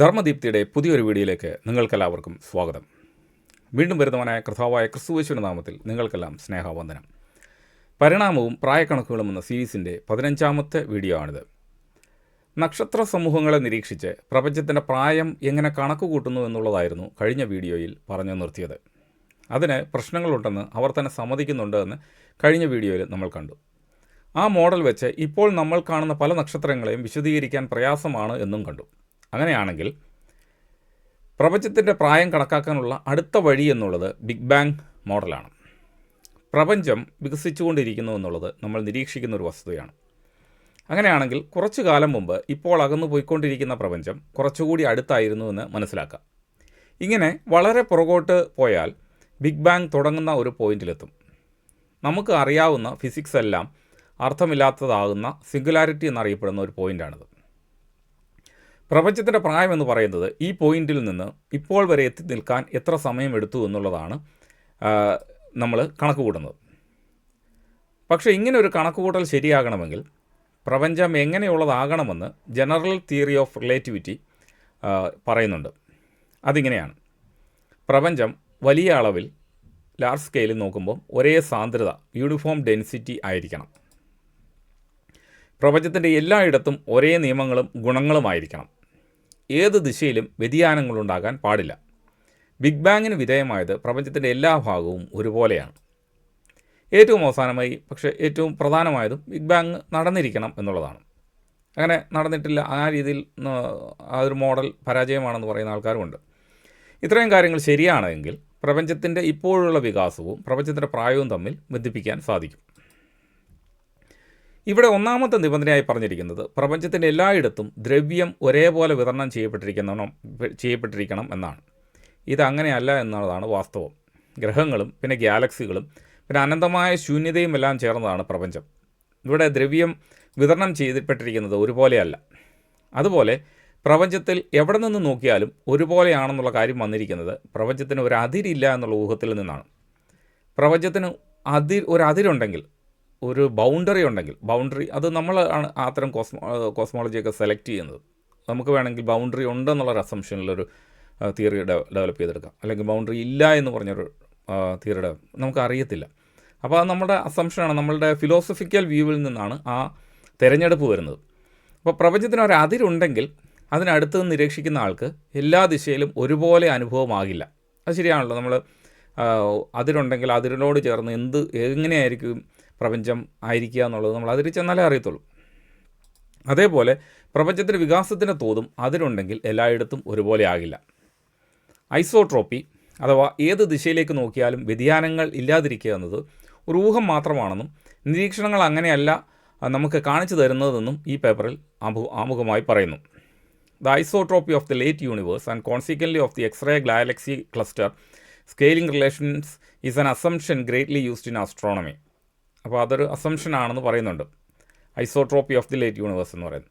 ധർമ്മദീപ്തിയുടെ പുതിയൊരു വീഡിയോയിലേക്ക് നിങ്ങൾക്കെല്ലാവർക്കും സ്വാഗതം. വീണ്ടും വരുന്നവനായ കർത്താവായ ക്രിസ്തുവേശ്വര നാമത്തിൽ നിങ്ങൾക്കെല്ലാം സ്നേഹവന്ദനം. പരിണാമവും പ്രായക്കണക്കുകളും എന്ന സീരീസിന്റെ പതിനഞ്ചാമത്തെ വീഡിയോ ആണിത്. നക്ഷത്ര സമൂഹങ്ങളെ നിരീക്ഷിച്ച് പ്രപഞ്ചത്തിന്റെ പ്രായം എങ്ങനെ കണക്ക് കൂട്ടുന്നു എന്നുള്ളതായിരുന്നു കഴിഞ്ഞ വീഡിയോയിൽ പറഞ്ഞു നിർത്തിയത്. അതിന് പ്രശ്നങ്ങളുണ്ടെന്ന് അവർ തന്നെ സമ്മതിക്കുന്നുണ്ട് എന്ന് കഴിഞ്ഞ വീഡിയോയിൽ നമ്മൾ കണ്ടു. ആ മോഡൽ വെച്ച് ഇപ്പോൾ നമ്മൾ കാണുന്ന പല നക്ഷത്രങ്ങളെയും വിശദീകരിക്കാൻ പ്രയാസമാണ് എന്നും കണ്ടു. അങ്ങനെയാണെങ്കിൽ പ്രപഞ്ചത്തിന്റെ പ്രായം കണക്കാക്കാനുള്ള അടുത്ത വഴി എന്നുള്ളത് ബിഗ് ബാങ് മോഡലാണ്. പ്രപഞ്ചം വികസിച്ചുകൊണ്ടിരിക്കുന്നു എന്നുള്ളത് നമ്മൾ നിരീക്ഷിക്കുന്ന ഒരു വസ്തുതയാണ്. അങ്ങനെയാണെങ്കിൽ കുറച്ചു കാലം മുമ്പ് ഇപ്പോൾ അകന്നു പോയിക്കൊണ്ടിരിക്കുന്ന പ്രപഞ്ചം കുറച്ചുകൂടി അടുത്തായിരുന്നു എന്ന് മനസ്സിലാക്കാം. ഇങ്ങനെ വളരെ പുറകോട്ട് പോയാൽ ബിഗ് ബാങ് തുടങ്ങുന്ന ഒരു പോയിന്റിലെത്തും. നമുക്ക് അറിയാവുന്ന ഫിസിക്സ് എല്ലാം അർത്ഥമില്ലാത്തതാകുന്ന സിംഗുലാരിറ്റി എന്നറിയപ്പെടുന്ന ഒരു പോയിന്റാണിത് പ്രപഞ്ചത്തിന്റെ പ്രായം എന്ന് പറയുന്നത് ഈ പോയിന്റിൽ നിന്ന് ഇപ്പോൾ വരെ എത്തി നിൽക്കാൻ എത്ര സമയം എടുത്തു എന്നുള്ളതാണ് നമ്മൾ കണക്ക് കൂട്ടുന്നത് പക്ഷേ ഇങ്ങനെ ഒരു കണക്കുകൂട്ടൽ ശരിയാകണമെങ്കിൽ പ്രപഞ്ചം എങ്ങനെയുള്ളതാകണമെന്ന് ജനറൽ തിയറി ഓഫ് റിലേറ്റിവിറ്റി പറയുന്നുണ്ട്. അതിങ്ങനെയാണ്. പ്രപഞ്ചം വലിയ അളവിൽ ലാർജ് സ്കെയിലിൽ നോക്കുമ്പോൾ ഒരേ സാന്ദ്രത യൂണിഫോം ഡെൻസിറ്റി ആയിരിക്കണം. പ്രപഞ്ചത്തിന്റെ എല്ലായിടത്തും ഒരേ നിയമങ്ങളും ഗുണങ്ങളുമായിരിക്കണം. ഏത് ദിശയിലും വ്യതിയാനങ്ങളുണ്ടാകാൻ പാടില്ല. ബിഗ് ബാങ്ങിന് വിധേയമായത് പ്രപഞ്ചത്തിന്റെ എല്ലാ ഭാഗവും ഒരുപോലെയാണ്. ഏറ്റവും അവസാനമായി പക്ഷേ ഏറ്റവും പ്രധാനമായതും ബിഗ് ബാങ് നടന്നിരിക്കണം എന്നുള്ളതാണ്. അങ്ങനെ നടന്നിട്ടില്ല. ആ രീതിയിൽ ആ ഒരു മോഡൽ പരാജയമാണെന്ന് പറയുന്ന ആൾക്കാരുമുണ്ട്. ഇത്രയും കാര്യങ്ങൾ ശരിയാണെങ്കിൽ പ്രപഞ്ചത്തിന്റെ ഇപ്പോഴുള്ള വികാസവും പ്രപഞ്ചത്തിന്റെ പ്രായവും തമ്മിൽ ബന്ധിപ്പിക്കാൻ സാധിക്കും. ഇവിടെ ഒന്നാമത്തെ നിബന്ധനയായി പറഞ്ഞിരിക്കുന്നത് പ്രപഞ്ചത്തിന്റെ എല്ലായിടത്തും ദ്രവ്യം ഒരേപോലെ വിതരണം ചെയ്യപ്പെട്ടിരിക്കണം ചെയ്യപ്പെട്ടിരിക്കണം എന്നാണ്. ഇത് ഇതങ്ങനെയല്ല എന്നുള്ളതാണ് വാസ്തവം. ഗ്രഹങ്ങളും പിന്നെ ഗാലക്സികളും പിന്നെ അനന്തമായ ശൂന്യതയും എല്ലാം ചേർന്നതാണ് പ്രപഞ്ചം. ഇവിടെ ദ്രവ്യം വിതരണം ചെയ്യപ്പെട്ടിരിക്കുന്നത് ഒരുപോലെയല്ല. അതുപോലെ പ്രപഞ്ചത്തിൽ എവിടെ നിന്ന് നോക്കിയാലും ഒരുപോലെയാണെന്നുള്ള കാര്യം വന്നിരിക്കുന്നത് പ്രപഞ്ചത്തിന് ഒരു അതിരില്ല എന്നുള്ള ഊഹത്തിൽ നിന്നാണ്. പ്രപഞ്ചത്തിന് അതിർ ഒരു അതിരുണ്ടെങ്കിൽ ഒരു ബൗണ്ടറി ഉണ്ടെങ്കിൽ ബൗണ്ടറി അത് നമ്മൾ ആണ് അത്തരം കോസ്മോ കോസ്മോളജിയൊക്കെ സെലക്ട് ചെയ്യുന്നത്. നമുക്ക് വേണമെങ്കിൽ ബൗണ്ടറി ഉണ്ടെന്നുള്ള അസംഷനിലൊരു തിയറി ഡെവലപ്പ് ചെയ്തെടുക്കാം. അല്ലെങ്കിൽ ബൗണ്ടറി ഇല്ല എന്ന് പറഞ്ഞൊരു തിയറി നമുക്ക് നമുക്കറിയത്തില്ല അപ്പോൾ അത് നമ്മുടെ അസംഷനാണ് നമ്മളുടെ ഫിലോസഫിക്കൽ വ്യൂവിൽ നിന്നാണ് ആ തിരഞ്ഞെടുപ്പ് വരുന്നത്. അപ്പോൾ പ്രപഞ്ചത്തിന് ഒരു അതിരുണ്ടെങ്കിൽ അതിനടുത്ത് നിരീക്ഷിക്കുന്ന ആൾക്ക് എല്ലാ ദിശയിലും ഒരുപോലെ അനുഭവമാകില്ല. അത് ശരിയാണല്ലോ. നമ്മൾ അതിരുണ്ടെങ്കിൽ അതിരിനോട് ചേർന്ന് എന്ത് എങ്ങനെയായിരിക്കും പ്രപഞ്ചം ആയിരിക്കുക എന്നുള്ളത് നമ്മൾ അതിൽ ചെന്നാലേ അറിയത്തുള്ളൂ. അതേപോലെ പ്രപഞ്ചത്തിന്റെ വികാസത്തിന്റെ തോതും അതിലുണ്ടെങ്കിൽ എല്ലായിടത്തും ഒരുപോലെ ആകില്ല. ഐസോട്രോപ്പി അഥവാ ഏത് ദിശയിലേക്ക് നോക്കിയാലും വ്യതിയാനങ്ങൾ ഇല്ലാതിരിക്കുക എന്നത് ഒരു ഊഹം മാത്രമാണെന്നും നിരീക്ഷണങ്ങൾ അങ്ങനെയല്ല നമുക്ക് കാണിച്ചു തരുന്നതെന്നും ഈ പേപ്പറിൽ ആമുഖമായി പറയുന്നു. The isotropy of the late universe and consequently of the X-ray galaxy cluster scaling relations is an assumption greatly used in astronomy. അപ്പോൾ അതൊരു അസംഷൻ ആണെന്ന് പറയുന്നുണ്ട്. Isotropy of the late universe എന്ന് പറയുന്നത്.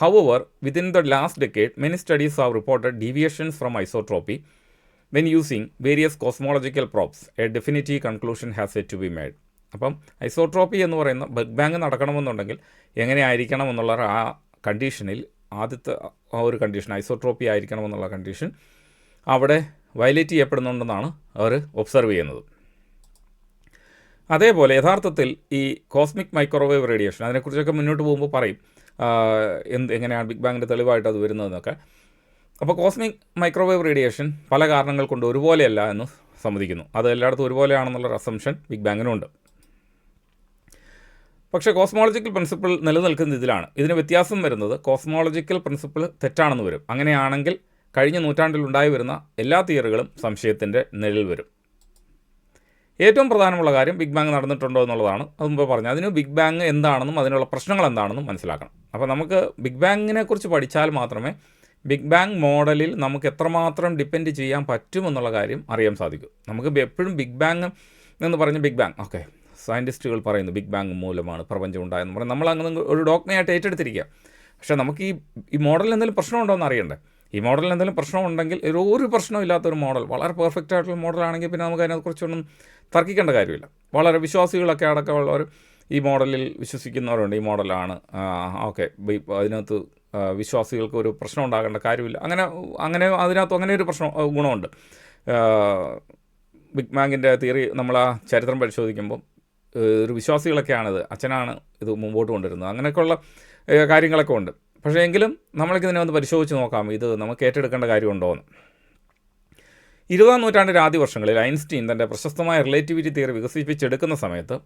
However within the last decade many studies have reported deviations from isotropy when using various cosmological probes a definitive conclusion has yet to be made അപ്പം isotropy എന്ന് പറയുന്ന big bang നടക്കണമെന്നുണ്ടെങ്കിൽ എങ്ങനെയായിരിക്കണം എന്നുള്ള ആ കണ്ടീഷനിൽ ആദ്യത്തെ ആ ഒരു കണ്ടീഷൻ ഐസോട്രോപ്പി ആയിരിക്കണം എന്നുള്ള കണ്ടീഷൻ അവിടെ വയലേറ്റ് ചെയ്യപ്പെടുന്നുണ്ടെന്നാണ് അവർ ഒബ്സർവ് ചെയ്യുന്നത്. അതേപോലെ യഥാർത്ഥത്തിൽ ഈ കോസ്മിക് മൈക്രോവേവ് റേഡിയേഷൻ അതിനെക്കുറിച്ചൊക്കെ മുന്നോട്ട് പോകുമ്പോൾ പറയും. എന്ത് എങ്ങനെയാണ് ബിഗ് ബാങ്ങിന്റെ തെളിവായിട്ട് അത് വരുന്നതെന്നൊക്കെ. അപ്പോൾ കോസ്മിക് മൈക്രോവേവ് റേഡിയേഷൻ പല കാരണങ്ങൾ കൊണ്ട് ഒരുപോലെയല്ല എന്ന് സമ്മതിക്കുന്നു. അത് എല്ലായിടത്തും ഒരുപോലെയാണെന്നുള്ള അസംഷൻ ബിഗ് ബാങ്ങിനുണ്ട്. പക്ഷേ കോസ്മോളജിക്കൽ പ്രിൻസിപ്പിൾ നിലനിൽക്കുന്ന ഇതിലാണ്. ഇതിന് വ്യത്യാസം വരുന്നത് കോസ്മോളജിക്കൽ പ്രിൻസിപ്പിൾ തെറ്റാണെന്ന് വരും. അങ്ങനെയാണെങ്കിൽ കഴിഞ്ഞ നൂറ്റാണ്ടിൽ ഉണ്ടായി വരുന്ന എല്ലാ തിയറികളും സംശയത്തിന്റെ നിഴൽ വരും. ഏറ്റവും പ്രധാനമുള്ള കാര്യം ബിഗ് ബാങ് നടന്നിട്ടുണ്ടോ എന്നുള്ളതാണ്. അത് മുമ്പ് പറഞ്ഞു. അതിന് ബിഗ് ബാങ് എന്താണെന്നും അതിനുള്ള പ്രശ്നങ്ങൾ എന്താണെന്നും മനസ്സിലാക്കണം. അപ്പോൾ നമുക്ക് ബിഗ് ബാങ്ങിനെ കുറിച്ച് പഠിച്ചാൽ മാത്രമേ ബിഗ് ബാങ് മോഡലിൽ നമുക്ക് എത്രമാത്രം ഡിപ്പെൻഡ് ചെയ്യാൻ പറ്റുമെന്നുള്ള കാര്യം അറിയാൻ സാധിക്കും. നമുക്ക് എപ്പോഴും ബിഗ് ബാങ് എന്ന് പറഞ്ഞ് ബിഗ് ബാങ്. ഓക്കെ. സയന്റിസ്റ്റുകൾ പറയുന്നു ബിഗ് ബാങ് മൂലമാണ് പ്രപഞ്ചം ഉണ്ടായെന്ന് പറഞ്ഞ്. നമ്മൾ അങ്ങനെ ഒരു ഡോക്ടറെയായിട്ട് ഏറ്റെടുത്തിരിക്കുക. പക്ഷേ നമുക്ക് ഈ ഈ മോഡലിൽ എന്തെങ്കിലും പ്രശ്നമുണ്ടോ എന്ന് അറിയണ്ടേ? ഈ മോഡലിൽ എന്തെങ്കിലും പ്രശ്നമുണ്ടെങ്കിൽ ഒരു ഒരു പ്രശ്നമില്ലാത്തൊരു മോഡൽ വളരെ പെർഫെക്റ്റ് ആയിട്ടുള്ള മോഡലാണെങ്കിൽ പിന്നെ നമുക്ക് അതിനെക്കുറിച്ചൊന്നും തർക്കിക്കേണ്ട കാര്യമില്ല. വളരെ വിശ്വാസികളൊക്കെ അടക്കമുള്ളവർ ഈ മോഡലിൽ വിശ്വസിക്കുന്നവരുണ്ട് ഈ മോഡലാണ് ഓക്കെ അതിനകത്ത് വിശ്വാസികൾക്ക് ഒരു പ്രശ്നം ഉണ്ടാകേണ്ട കാര്യമില്ല. അങ്ങനെ അങ്ങനെ അതിനകത്ത് അങ്ങനെ ഒരു പ്രശ്നം ഗുണമുണ്ട്. ബിഗ് ബാങ്കിന്റെ തിയറി നമ്മൾ ആ ചരിത്രം പരിശോധിക്കുമ്പോൾ ഒരു വിശ്വാസികളൊക്കെയാണിത്. അച്ഛനാണ് ഇത് മുമ്പോട്ട് കൊണ്ടുവരുന്നത്. അങ്ങനെയൊക്കെയുള്ള കാര്യങ്ങളൊക്കെ ഉണ്ട്. പക്ഷേ എങ്കിലും നമ്മൾക്ക് ഇതിനെ ഒന്ന് പരിശോധിച്ച് നോക്കാം. ഇത് നമുക്ക് ഏറ്റെടുക്കേണ്ട കാര്യമുണ്ടോ എന്ന് ഇരുപതാം നൂറ്റാണ്ടിന്റെ ആദ്യ വർഷങ്ങളിൽ ഐൻസ്റ്റീൻ തന്റെ പ്രശസ്തമായ റിലേറ്റിവിറ്റി തിയറി വികസിപ്പിച്ചെടുക്കുന്ന സമയത്ത്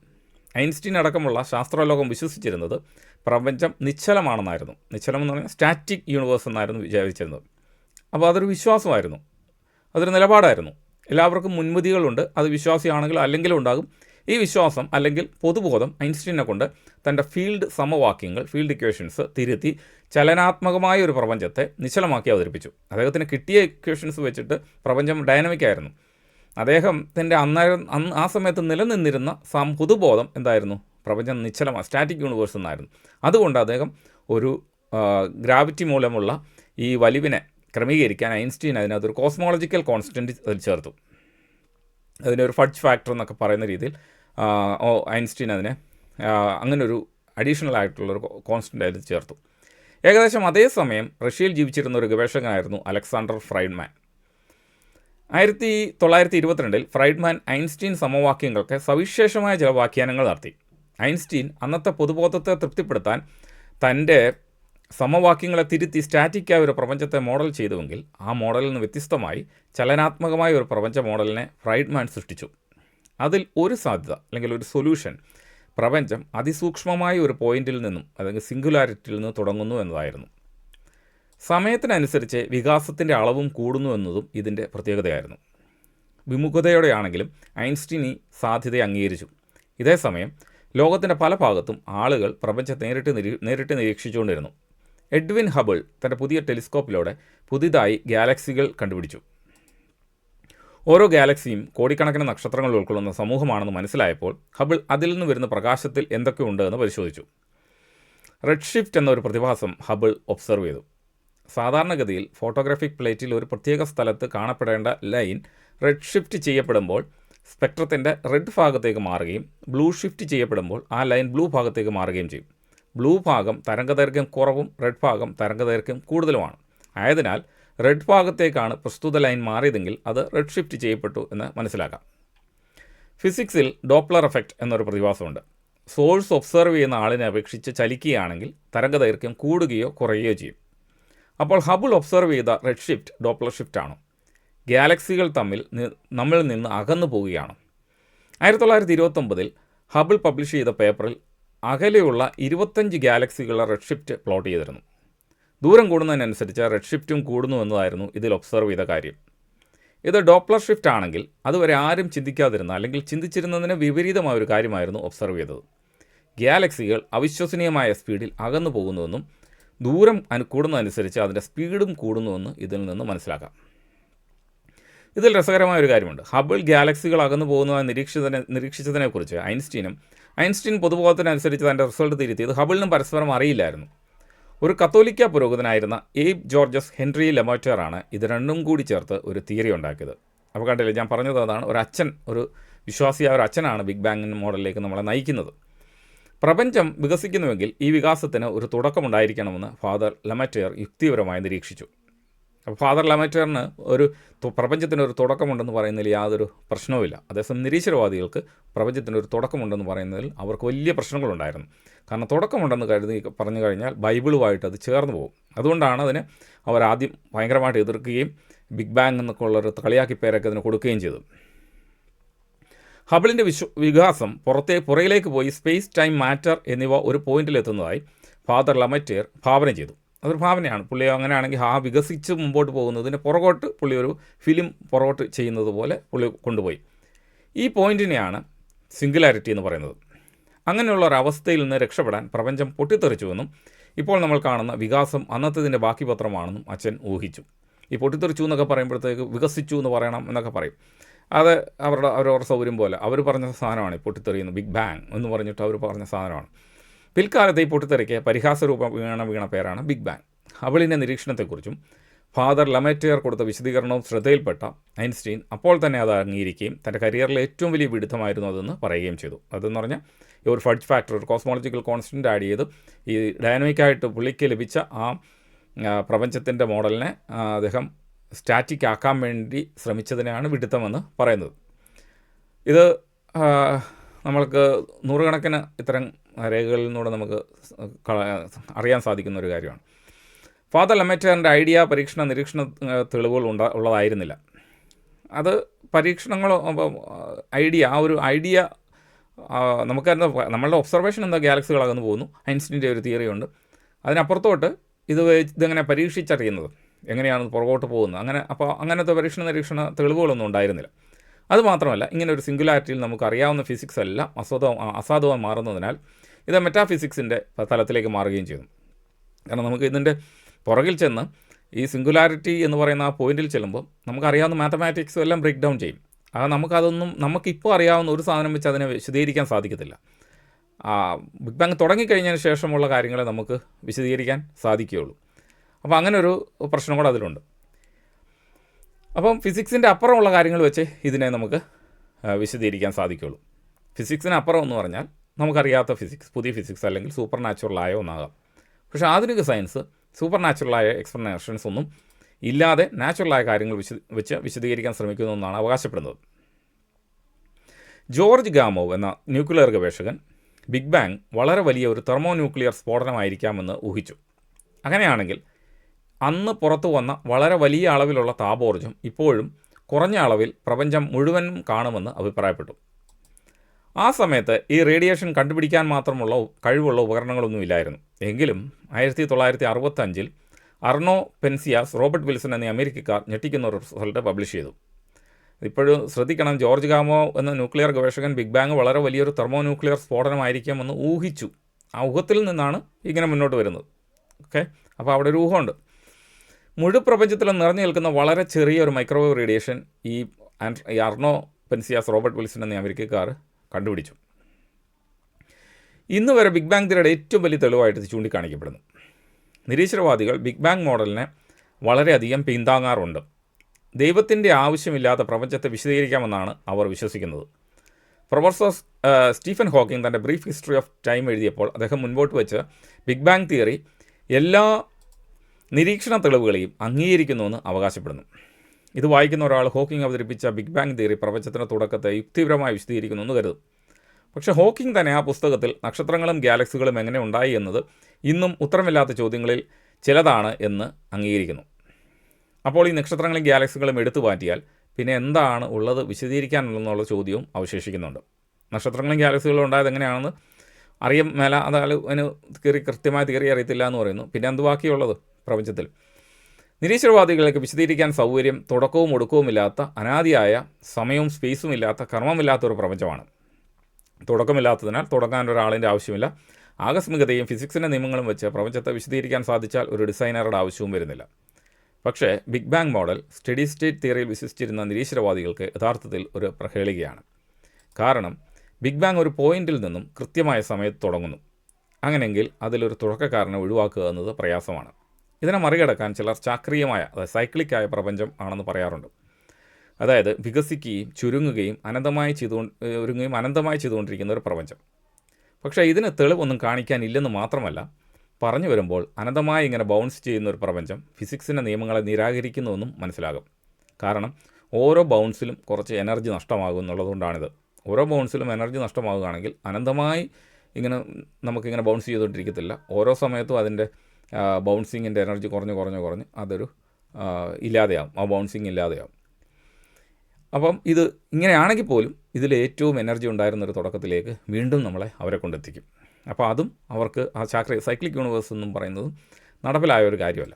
ഐൻസ്റ്റീൻ അടക്കമുള്ള ശാസ്ത്രലോകം വിശ്വസിച്ചിരുന്നത് പ്രപഞ്ചം നിശ്ചലമാണെന്നായിരുന്നു. നിശ്ചലം എന്ന് പറഞ്ഞാൽ സ്റ്റാറ്റിക് യൂണിവേഴ്സ് എന്നായിരുന്നു വിചാരിച്ചിരുന്നത്. അപ്പോൾ അതൊരു വിശ്വാസമായിരുന്നു. അതൊരു നിലപാടായിരുന്നു. എല്ലാവർക്കും മുൻവിധികളുണ്ട്. അത് വിശ്വാസിയാണെങ്കിലും അല്ലെങ്കിലും ഉണ്ടാകും. ഈ വിശ്വാസം അല്ലെങ്കിൽ പൊതുബോധം ഐൻസ്റ്റീനെ കൊണ്ട് തന്റെ ഫീൽഡ് സമവാക്യങ്ങൾ ഫീൽഡ് ഇക്വേഷൻസ് തിരുത്തി ചലനാത്മകമായ ഒരു പ്രപഞ്ചത്തെ നിശ്ചലമാക്കി അവതരിപ്പിച്ചു. അദ്ദേഹത്തിന് കിട്ടിയ ഇക്വേഷൻസ് വെച്ചിട്ട് പ്രപഞ്ചം ഡൈനമിക് ആയിരുന്നു. അദ്ദേഹത്തിന്റെ അന്നേരം അന്ന് ആ സമയത്ത് നിലനിന്നിരുന്ന സം പൊതുബോധം എന്തായിരുന്നു? പ്രപഞ്ചം നിശ്ചലമാണ് സ്റ്റാറ്റിക് യൂണിവേഴ്സ് എന്നായിരുന്നു. അതുകൊണ്ട് അദ്ദേഹം ഒരു ഗ്രാവിറ്റി മൂലമുള്ള ഈ വലിവിനെ ക്രമീകരിക്കാൻ ഐൻസ്റ്റീൻ അതിനകത്തൊരു കോസ്മോളജിക്കൽ കോൺസ്റ്റന്റ് അതിൽ ചേർത്തു. അതിനൊരു ഫഡ്ജ് ഫാക്ടർ എന്നൊക്കെ പറയുന്ന രീതിയിൽ ഓ ഐൻസ്റ്റീൻ അതിനെ അങ്ങനൊരു അഡീഷണൽ ആയിട്ടുള്ളൊരു കോൺസ്റ്റന്റ് ആയിട്ട് ചേർത്തു. ഏകദേശം അതേസമയം റഷ്യയിൽ ജീവിച്ചിരുന്ന ഒരു ഗവേഷകനായിരുന്നു അലക്സാണ്ടർ ഫ്രൈഡ്മാൻ. ആയിരത്തി തൊള്ളായിരത്തി ഇരുപത്തിരണ്ടിൽ ഫ്രൈഡ്മാൻ ഐൻസ്റ്റീൻ സമവാക്യങ്ങൾക്ക് സവിശേഷമായ ചില വ്യാഖ്യാനങ്ങൾ നടത്തി. ഐൻസ്റ്റീൻ അന്നത്തെ പൊതുബോധത്തെ തൃപ്തിപ്പെടുത്താൻ തന്റെ സമവാക്യങ്ങളെ തിരുത്തി സ്റ്റാറ്റിക്കായ ഒരു പ്രപഞ്ചത്തെ മോഡൽ ചെയ്തുവെങ്കിൽ ആ മോഡലിൽ നിന്ന് വ്യത്യസ്തമായി ചലനാത്മകമായ ഒരു പ്രപഞ്ച മോഡലിനെ ഫ്രൈഡ്മാൻ സൃഷ്ടിച്ചു. അതിൽ ഒരു സാധ്യത അല്ലെങ്കിൽ ഒരു സൊല്യൂഷൻ. പ്രപഞ്ചം അതിസൂക്ഷ്മമായ ഒരു പോയിന്റിൽ നിന്നും അല്ലെങ്കിൽ സിംഗുലാരിറ്റിയിൽ നിന്ന് തുടങ്ങുന്നു എന്നതായിരുന്നു. സമയത്തിനനുസരിച്ച് വികാസത്തിന്റെ അളവും കൂടുന്നു എന്നതും ഇതിന്റെ പ്രത്യേകതയായിരുന്നു. വിമുഖതയോടെയാണെങ്കിലും ഐൻസ്റ്റീൻ ഈ സാധ്യതയെ അംഗീകരിച്ചു. ഇതേസമയം ലോകത്തിന്റെ പല ഭാഗത്തും ആളുകൾ പ്രപഞ്ചം നേരിട്ട് നിരീ നേരിട്ട് നിരീക്ഷിച്ചുകൊണ്ടിരുന്നു. എഡ്വിൻ ഹബിൾ തന്റെ പുതിയ ടെലിസ്കോപ്പിലൂടെ പുതിയതായി ഗാലക്സികൾ കണ്ടുപിടിച്ചു. ഓരോ ഗാലക്സിയും കോടിക്കണക്കിന് നക്ഷത്രങ്ങൾ ഉൾക്കൊള്ളുന്ന സമൂഹമാണെന്ന് മനസ്സിലായപ്പോൾ ഹബിൾ അതിൽ നിന്ന് വരുന്ന പ്രകാശത്തിൽ എന്തൊക്കെയുണ്ട് എന്ന് പരിശോധിച്ചു. റെഡ് ഷിഫ്റ്റ് എന്നൊരു പ്രതിഭാസം ഹബിൾ ഒബ്സർവ് ചെയ്തു. സാധാരണഗതിയിൽ ഫോട്ടോഗ്രാഫിക് പ്ലേറ്റിൽ ഒരു പ്രത്യേക സ്ഥലത്ത് കാണപ്പെടേണ്ട ലൈൻ റെഡ് ഷിഫ്റ്റ് ചെയ്യപ്പെടുമ്പോൾ സ്പെക്ട്രത്തിന്റെ റെഡ് ഭാഗത്തേക്ക് മാറുകയും ബ്ലൂ ഷിഫ്റ്റ് ചെയ്യപ്പെടുമ്പോൾ ആ ലൈൻ ബ്ലൂ ഭാഗത്തേക്ക് മാറുകയും ചെയ്യും. ബ്ലൂ ഭാഗം തരംഗദൈർഘ്യം കുറവും റെഡ് ഭാഗം തരംഗദൈർഘ്യം കൂടുതലുമാണ്. ആയതിനാൽ റെഡ് ഭാഗത്തേക്കാണ് പ്രസ്തുത ലൈൻ മാറിയതെങ്കിൽ അത് റെഡ് ഷിഫ്റ്റ് ചെയ്യപ്പെട്ടു എന്ന് മനസ്സിലാക്കാം. ഫിസിക്സിൽ ഡോപ്ലർ എഫക്റ്റ് എന്നൊരു പ്രതിഭാസമുണ്ട്. സോഴ്സ് ഒബ്സർവ് ചെയ്യുന്ന ആളിനെ അപേക്ഷിച്ച് ചലിക്കുകയാണെങ്കിൽ തരംഗ ദൈർഘ്യം കൂടുകയോ കുറയുകയോ ചെയ്യും. അപ്പോൾ ഹബിൾ ഒബ്സർവ് ചെയ്ത റെഡ് ഷിഫ്റ്റ് ഡോപ്ലർ ഷിഫ്റ്റ് ആണോ. ഗാലക്സികൾ തമ്മിൽ നമ്മളിൽ നിന്ന് അകന്നു പോവുകയാണ്. ആയിരത്തി തൊള്ളായിരത്തി ഇരുപത്തൊമ്പതിൽ ഹബിൾ പബ്ലിഷ് ചെയ്ത പേപ്പറിൽ അകലെയുള്ള ഇരുപത്തഞ്ച് ഗാലക്സികളുടെ റെഡ് ഷിഫ്റ്റ് പ്ലോട്ട് ചെയ്തിരുന്നു. ദൂരം കൂടുന്നതിനനുസരിച്ച് റെഡ് ഷിഫ്റ്റും കൂടുന്നു എന്നതായിരുന്നു ഇതിൽ ഒബ്സർവ് ചെയ്ത കാര്യം. ഇത് ഡോപ്ലർ ഷിഫ്റ്റ് ആണെങ്കിൽ അതുവരെ ആരും ചിന്തിക്കാതിരുന്ന അല്ലെങ്കിൽ ചിന്തിച്ചിരുന്നതിന് വിപരീതമായ ഒരു കാര്യമായിരുന്നു ഒബ്സർവ് ചെയ്തത്. ഗാലക്സികൾ അവിശ്വസനീയമായ സ്പീഡിൽ അകന്നു പോകുന്നുവെന്നും ദൂരം കൂടുന്നതനുസരിച്ച് അതിന്റെ സ്പീഡും കൂടുന്നുവെന്ന് ഇതിൽ നിന്ന് മനസ്സിലാക്കാം. ഇതിൽ രസകരമായ ഒരു കാര്യമുണ്ട്. ഹബിൾ ഗാലക്സികൾ അകന്നു പോകുന്നതായി നിരീക്ഷിച്ചതിനെ നിരീക്ഷിച്ചതിനെക്കുറിച്ച് ഐൻസ്റ്റീനും ഐൻസ്റ്റീൻ പൊതുബോധത്തിനനുസരിച്ച് തന്റെ റിസൾട്ട് തിരുത്തിയത് ഹബിളിനും പരസ്പരം അറിയില്ലായിരുന്നു. ഒരു കത്തോലിക്ക പുരോഹിതനായിരുന്ന എയ്ബ് ജോർജസ് ഹെൻറി ലെമോറ്ററാണ് ഇത് രണ്ടും കൂടി ചേർത്ത് ഒരു തിയറി ഉണ്ടാക്കിയത്. അപ്പോൾ കണ്ടില്ലേ ഞാൻ പറഞ്ഞത് അതാണ് ഒരു അച്ഛൻ ഒരു വിശ്വാസിയായ ഒരു അച്ഛനാണ് ബിഗ് ബാങ് മോഡലിലേക്ക് നമ്മളെ നയിക്കുന്നത്. പ്രപഞ്ചം വികസിക്കുന്നുവെങ്കിൽ ഈ വികാസത്തിന് ഒരു തുടക്കമുണ്ടായിരിക്കണമെന്ന് ഫാദർ ലെമറ്റയർ യുക്തിപരമായി നിരീക്ഷിച്ചു. അപ്പോൾ ഫാദർ ലെമറ്ററിന് ഒരു പ്രപഞ്ചത്തിന് ഒരു തുടക്കമുണ്ടെന്ന് പറയുന്നതിൽ യാതൊരു പ്രശ്നവുമില്ല. അതേസമയം നിരീശ്വരവാദികൾക്ക് പ്രപഞ്ചത്തിന് ഒരു തുടക്കമുണ്ടെന്ന് പറയുന്നതിൽ അവർക്ക് വലിയ പ്രശ്നങ്ങളുണ്ടായിരുന്നു. കാരണം തുടക്കമുണ്ടെന്ന് കരുതി പറഞ്ഞു കഴിഞ്ഞാൽ ബൈബിളുമായിട്ട് അത് ചേർന്ന് പോകും. അതുകൊണ്ടാണ് അതിന് അവർ ആദ്യം ഭയങ്കരമായിട്ട് എതിർക്കുകയും ബിഗ് ബാങ് എന്നൊക്കെ ഉള്ളൊരു കളിയാക്കി പേരൊക്കെ അതിന് കൊടുക്കുകയും ചെയ്തു. ഹബിളിന്റെ വിശ്വ വികാസം പുറത്തെ പുറയിലേക്ക് പോയി സ്പേസ് ടൈം മാറ്റർ എന്നിവ ഒരു പോയിന്റിലെത്തുന്നതായി ഫാദർ ലമറ്റേർ ഭാവന ചെയ്തു. അതൊരു ഭാവനയാണ്. പുള്ളി അങ്ങനെയാണെങ്കിൽ ആ വികസിച്ച് മുമ്പോട്ട് പോകുന്നതിന് പുറകോട്ട് പുള്ളി ഒരു ഫിലിം പുറകോട്ട് ചെയ്യുന്നത് പോലെ പുള്ളി കൊണ്ടുപോയി. ഈ പോയിന്റിനെയാണ് സിംഗുലാരിറ്റി എന്ന് പറയുന്നത്. അങ്ങനെയുള്ള ഒരു അവസ്ഥയിൽ നിന്ന് രക്ഷപ്പെടാൻ പ്രപഞ്ചം പൊട്ടിത്തെറിച്ചുവെന്നും ഇപ്പോൾ നമ്മൾ കാണുന്ന വികാസം അന്നത്തതിന്റെ ബാക്കി പത്രമാണെന്നും അച്ഛൻ ഊഹിച്ചു. ഈ പൊട്ടിത്തെറിച്ചു എന്നൊക്കെ പറയുമ്പോഴത്തേക്ക് വികസിച്ചു എന്ന് പറയണം എന്നൊക്കെ പറയും. അത് അവരുടെ അവരവരുടെ സൗകര്യം പോലെ. അവർ പറഞ്ഞ സാധനമാണ് ഈ പൊട്ടിത്തെറിയുന്ന ബിഗ് ബാങ് എന്ന് പറഞ്ഞിട്ട് അവർ പറഞ്ഞ സാധനമാണ്. പിൽക്കാലത്ത് ഈ പൊട്ടിത്തെറിക്ക് പരിഹാസരൂപം വീണ വീണ പേരാണ് ബിഗ് ബാങ്. ഹബിളിന്റെ നിരീക്ഷണത്തെക്കുറിച്ചും ഫാദർ ലമേറ്റിയർ കൊടുത്ത വിശദീകരണവും ശ്രദ്ധയിൽപ്പെട്ട ഐൻസ്റ്റീൻ അപ്പോൾ തന്നെ അത് അംഗീകരിക്കുകയും തന്റെ കരിയറിലെ ഏറ്റവും വലിയ വിരുദ്ധമായിരുന്നു അതെന്ന് പറയുകയും ചെയ്തു. അതെന്ന് പറഞ്ഞാൽ ഈ ഒരു ഫഡ്ജ് ഫാക്ടർ ഒരു കോസ്മോളജിക്കൽ കോൺസ്റ്റന്റ് ആഡ് ചെയ്ത് ഈ ഡൈനമിക്കായിട്ട് പുള്ളിക്ക് ലഭിച്ച ആ പ്രപഞ്ചത്തിന്റെ മോഡലിനെ അദ്ദേഹം സ്റ്റാറ്റിക് ആക്കാൻ വേണ്ടി ശ്രമിച്ചതിനെയാണ് വിഡിത്തമെന്ന് പറയുന്നത്. ഇത് നമ്മൾക്ക് നൂറുകണക്കിന് ഇത്തരം രേഖകളിൽ നിന്നൂടെ നമുക്ക് അറിയാൻ സാധിക്കുന്ന ഒരു കാര്യമാണ്. ഫാദർ ലെമറ്ററിന്റെ ഐഡിയ പരീക്ഷണ നിരീക്ഷണ തെളിവുകൾ ഉണ്ട ഉള്ളതായിരുന്നില്ല. അത് പരീക്ഷണങ്ങളോ ഐഡിയ ആ ഒരു ഐഡിയ നമുക്കായിരുന്നു നമ്മളുടെ ഒബ്സർവേഷൻ എന്താ ഗാലക്സികൾ അകന്നു പോകുന്നു. ഐൻസ്റ്റീന്റെ ഒരു തിയറി ഉണ്ട്. അതിനപ്പുറത്തോട്ട് ഇത് ഇതെങ്ങനെ പരീക്ഷിച്ചറിയുന്നത്? എങ്ങനെയാണ് പുറകോട്ട് പോകുന്നത്? അങ്ങനെ അപ്പോൾ അങ്ങനത്തെ പരീക്ഷണ നിരീക്ഷണ തെളിവുകളൊന്നും ഉണ്ടായിരുന്നില്ല. അതുമാത്രമല്ല ഇങ്ങനെ ഒരു സിംഗുലാരിറ്റിയിൽ നമുക്ക് അറിയാവുന്ന ഫിസിക്സ് എല്ലാം അസാധവും അസാധുവായി മാറുന്നതിനാൽ ഇത് മെറ്റാഫിസിക്സിന്റെ തലത്തിലേക്ക് മാറുകയും ചെയ്തു. കാരണം നമുക്ക് ഇതിന്റെ പുറകിൽ ചെന്ന് ഈ സിംഗുലാരിറ്റി എന്ന് പറയുന്ന ആ പോയിന്റിൽ ചെല്ലുമ്പോൾ നമുക്കറിയാവുന്ന മാത്തമാറ്റിക്സും എല്ലാം ബ്രേക്ക് ഡൗൺ ചെയ്യും. അത് നമുക്കതൊന്നും നമുക്കിപ്പോൾ അറിയാവുന്ന ഒരു സാധനം വെച്ച് അതിനെ വിശദീകരിക്കാൻ സാധിക്കത്തില്ല. ബിഗ് ബാങ് തുടങ്ങിക്കഴിഞ്ഞതിന് ശേഷമുള്ള കാര്യങ്ങളെ നമുക്ക് വിശദീകരിക്കാൻ സാധിക്കുകയുള്ളൂ. അപ്പോൾ അങ്ങനെ ഒരു പ്രശ്നം കൂടെ അതിലുണ്ട്. അപ്പം ഫിസിക്സിന്റെ അപ്പുറമുള്ള കാര്യങ്ങൾ വെച്ച് ഇതിനെ നമുക്ക് വിശദീകരിക്കാൻ സാധിക്കുകയുള്ളൂ. ഫിസിക്സിന് അപ്പുറം എന്ന് പറഞ്ഞാൽ നമുക്കറിയാത്ത ഫിസിക്സ് പുതിയ ഫിസിക്സ് അല്ലെങ്കിൽ സൂപ്പർ നാച്ചുറലായ ഒന്നാകാം. പക്ഷേ ആധുനിക സയൻസ് സൂപ്പർ നാച്ചുറലായ എക്സ്പ്ലനേഷൻസ് ഒന്നും ഇല്ലാതെ നാച്ചുറലായ കാര്യങ്ങൾ വിശ വെച്ച് വിശദീകരിക്കാൻ ശ്രമിക്കുന്നു എന്നാണ് അവകാശപ്പെടുന്നത്. ജോർജ് ഗാമോവ് എന്ന ന്യൂക്ലിയർ ഗവേഷകൻ ബിഗ് ബാങ് വളരെ വലിയ ഒരു തെർമോ ന്യൂക്ലിയർ സ്ഫോടനമായിരിക്കാമെന്ന് ഊഹിച്ചു. അങ്ങനെയാണെങ്കിൽ അന്ന് പുറത്തു വന്ന വളരെ വലിയ അളവിലുള്ള താപോർജം ഇപ്പോഴും കുറഞ്ഞ അളവിൽ പ്രപഞ്ചം മുഴുവനും കാണുമെന്ന് അഭിപ്രായപ്പെട്ടു. ആ സമയത്ത് ഈ റേഡിയേഷൻ കണ്ടുപിടിക്കാൻ മാത്രമുള്ള കഴിവുള്ള ഉപകരണങ്ങളൊന്നും ഇല്ലായിരുന്നു എങ്കിലും ആയിരത്തി തൊള്ളായിരത്തി അറുപത്തഞ്ചിൽ അർണോ പെൻസിയാസ് റോബർട്ട് വിൽസൺ എന്നീ അമേരിക്കക്കാർ ഞെട്ടിക്കുന്ന ഒരു റിസൾട്ട് പബ്ലിഷ് ചെയ്തു. ഇപ്പോഴും ശ്രദ്ധിക്കണം ജോർജ് ഗാമോ എന്ന ന്യൂക്ലിയർ ഗവേഷകൻ ബിഗ് ബാങ് വളരെ വലിയൊരു തെർമോ ന്യൂക്ലിയർ സ്ഫോടനമായിരിക്കുമെന്ന് ഊഹിച്ചു. ആ ഊഹത്തിൽ നിന്നാണ് ഇങ്ങനെ മുന്നോട്ട് വരുന്നത്. ഓക്കെ? അപ്പോൾ അവിടെ ഒരു ഊഹമുണ്ട്. മുഴു പ്രപഞ്ചത്തിലും നിറഞ്ഞു നിൽക്കുന്ന വളരെ ചെറിയൊരു മൈക്രോവേവ് റേഡിയേഷൻ ഈ അർണോ പെൻസിയാസ് റോബർട്ട് വിൽസൺ എന്ന അമേരിക്കക്കാർ കണ്ടുപിടിച്ചു. ഇന്ന് വരെ ബിഗ് ബാങ് തിയറിയുടെ ഏറ്റവും വലിയ തെളിവായിട്ട് ചൂണ്ടിക്കാണിക്കപ്പെടുന്നു. നിരീശ്വരവാദികൾ ബിഗ് ബാങ് മോഡലിനെ വളരെയധികം പിന്താങ്ങാറുണ്ട്. ദൈവത്തിന്റെ ആവശ്യമില്ലാത്ത പ്രപഞ്ചത്തെ വിശദീകരിക്കാമെന്നാണ് അവർ വിശ്വസിക്കുന്നത്. പ്രൊഫസർ സ്റ്റീഫൻ ഹോക്കിംഗ് തന്റെ ബ്രീഫ് ഹിസ്റ്ററി ഓഫ് ടൈം എഴുതിയപ്പോൾ അദ്ദേഹം മുൻപോട്ട് വെച്ച് ബിഗ് ബാങ് തിയറി എല്ലാ നിരീക്ഷണ തെളിവുകളെയും അംഗീകരിക്കുന്നുവെന്ന് അവകാശപ്പെടുന്നു. ഇത് വായിക്കുന്ന ഒരാൾ ഹോക്കിംഗ് അവതരിപ്പിച്ച ബിഗ് ബാങ് തിയറി പ്രപഞ്ചത്തിന്റെ തുടക്കത്തെ യുക്തിപരമായി വിശദീകരിക്കുന്നു എന്ന് കരുതും. പക്ഷെ ഹോക്കിംഗ് തന്നെ ആ പുസ്തകത്തിൽ നക്ഷത്രങ്ങളും ഗാലക്സികളും എങ്ങനെ ഉണ്ടായി എന്നത് ഇന്നും ഉത്തരമില്ലാത്ത ചോദ്യങ്ങളിൽ ചിലതാണ് എന്ന് അംഗീകരിക്കുന്നു. അപ്പോൾ ഈ നക്ഷത്രങ്ങളും ഗാലക്സികളും എടുത്തു മാറ്റിയാൽ പിന്നെ എന്താണ് ഉള്ളത് വിശദീകരിക്കാനുള്ളതെന്നുള്ള ചോദ്യവും അവശേഷിക്കുന്നുണ്ട്. നക്ഷത്രങ്ങളും ഗാലക്സികളും ഉണ്ടായത് എങ്ങനെയാണെന്ന് അറിയാൻ മേല അതായത് അതിന് കയറി കൃത്യമായ തിയറി അറിയത്തില്ല എന്ന് പറയുന്നു. പിന്നെ എന്ത് ബാക്കിയുള്ളത്? പ്രപഞ്ചത്തിൽ. നിരീശ്വരവാദികൾക്ക് വിശദീകരിക്കാൻ സൗകര്യം തുടക്കവും ഒടുക്കവുമില്ലാത്ത അനാദിയായ സമയവും സ്പേസും ഇല്ലാത്ത കർമ്മമില്ലാത്ത ഒരു പ്രപഞ്ചമാണ്. തുടക്കമില്ലാത്തതിനാൽ തുടങ്ങാൻ ഒരാളിന്റെ ആവശ്യമില്ല. ആകസ്മികതയും ഫിസിക്സിന്റെ നിയമങ്ങളും വെച്ച് പ്രപഞ്ചത്തെ വിശദീകരിക്കാൻ സാധിച്ചാൽ ഒരു ഡിസൈനറുടെ ആവശ്യവും വരുന്നില്ല. പക്ഷേ big bang model steady state തിയറിയിൽ വിശ്വസിച്ചിരുന്ന നിരീശ്വരവാദികൾക്ക് യഥാർത്ഥത്തിൽ ഒരു പ്രഹേളികയാണ്. കാരണം ബിഗ് ബാങ് ഒരു പോയിന്റിൽ നിന്നും കൃത്യമായ സമയത്ത് തുടങ്ങുന്നു. അങ്ങനെങ്കിൽ അതിലൊരു തുടക്കക്കാരനെ ഒഴിവാക്കുക എന്നത് പ്രയാസമാണ്. ഇതിനെ മറികടക്കാൻ ചിലർ ചാക്രീയമായ അതായത് സൈക്ലിക്കായ പ്രപഞ്ചം ആണെന്ന് പറയാറുണ്ട്. അതായത് വികസിക്കുകയും ചുരുങ്ങുകയും അനന്തമായി ചെയ്തുകൊ ഒരുങ്ങുകയും അനന്തമായി ചെയ്തുകൊണ്ടിരിക്കുന്ന ഒരു പ്രപഞ്ചം. പക്ഷേ ഇതിന് തെളിവൊന്നും കാണിക്കാനില്ലെന്ന് മാത്രമല്ല പറഞ്ഞു വരുമ്പോൾ അനന്തമായി ഇങ്ങനെ ബൗൺസ് ചെയ്യുന്ന ഒരു പ്രപഞ്ചം ഫിസിക്സിന്റെ നിയമങ്ങളെ നിരാകരിക്കുന്നുവെന്നും മനസ്സിലാകും. കാരണം ഓരോ ബൗൺസിലും കുറച്ച് എനർജി നഷ്ടമാകും എന്നുള്ളതുകൊണ്ടാണിത്. ഓരോ ബൗൺസിലും എനർജി നഷ്ടമാകുകയാണെങ്കിൽ അനന്തമായി ഇങ്ങനെ നമുക്കിങ്ങനെ ബൗൺസ് ചെയ്തുകൊണ്ടിരിക്കത്തില്ല. ഓരോ സമയത്തും അതിന്റെ ബൗൺസിങ്ങിന്റെ എനർജി കുറഞ്ഞ് കുറഞ്ഞ് കുറഞ്ഞ് അതൊരു ഇല്ലാതെയാവും. ആ ബൗൺസിങ് ഇല്ലാതെയാവും. അപ്പം ഇത് ഇങ്ങനെയാണെങ്കിൽ പോലും ഇതിൽ ഏറ്റവും എനർജി ഉണ്ടായിരുന്നൊരു തുടക്കത്തിലേക്ക് വീണ്ടും നമ്മളെ അവരെ കൊണ്ടെത്തിക്കും. അപ്പോൾ അതും അവർക്ക് ആ ചാക്രി സൈക്ലിക് യൂണിവേഴ്സ് എന്നും പറയുന്നതും നടപ്പിലായ ഒരു കാര്യമല്ല.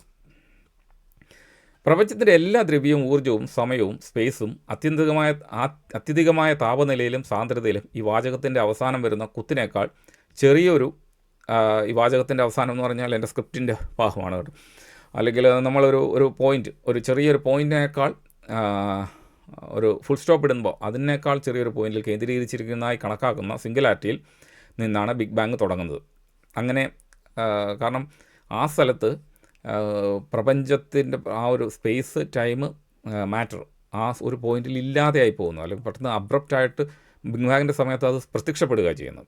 പ്രപഞ്ചത്തിന്റെ എല്ലാ ദ്രവ്യവും ഊർജവും സമയവും സ്പേസും അത്യന്തികമായ അത്യധികമായ താപനിലയിലും സാന്ദ്രതയിലും ഈ വാചകത്തിന്റെ അവസാനം വരുന്ന കുത്തിനേക്കാൾ ചെറിയൊരു ഈ വാചകത്തിന്റെ അവസാനം എന്ന് പറഞ്ഞാൽ എന്റെ സ്ക്രിപ്റ്റിന്റെ ഭാഗമാണ് കേട്ടോ. അല്ലെങ്കിൽ നമ്മളൊരു ഒരു പോയിന്റ് ഒരു ചെറിയൊരു പോയിന്റിനേക്കാൾ ഒരു ഫുൾ സ്റ്റോപ്പ് ഇടുമ്പോൾ അതിനേക്കാൾ ചെറിയൊരു പോയിന്റിൽ കേന്ദ്രീകരിച്ചിരിക്കുന്നതായി കണക്കാക്കുന്ന സിംഗുലാരിറ്റിയിൽ നിന്നാണ് ബിഗ് ബാങ് തുടങ്ങുന്നത്. അങ്ങനെ കാരണം ആ സ്ഥലത്ത് പ്രപഞ്ചത്തിന്റെ ആ ഒരു സ്പേസ് ടൈം മാറ്റർ ആ ഒരു പോയിന്റിൽ ഇല്ലാതെയായി പോകുന്നു. അല്ലെങ്കിൽ പെട്ടെന്ന് അബ്രപ്റ്റായിട്ട് ബിഗ് ബാങ്ങിന്റെ സമയത്ത് അത് പ്രത്യക്ഷപ്പെടുക ചെയ്യുന്നത്.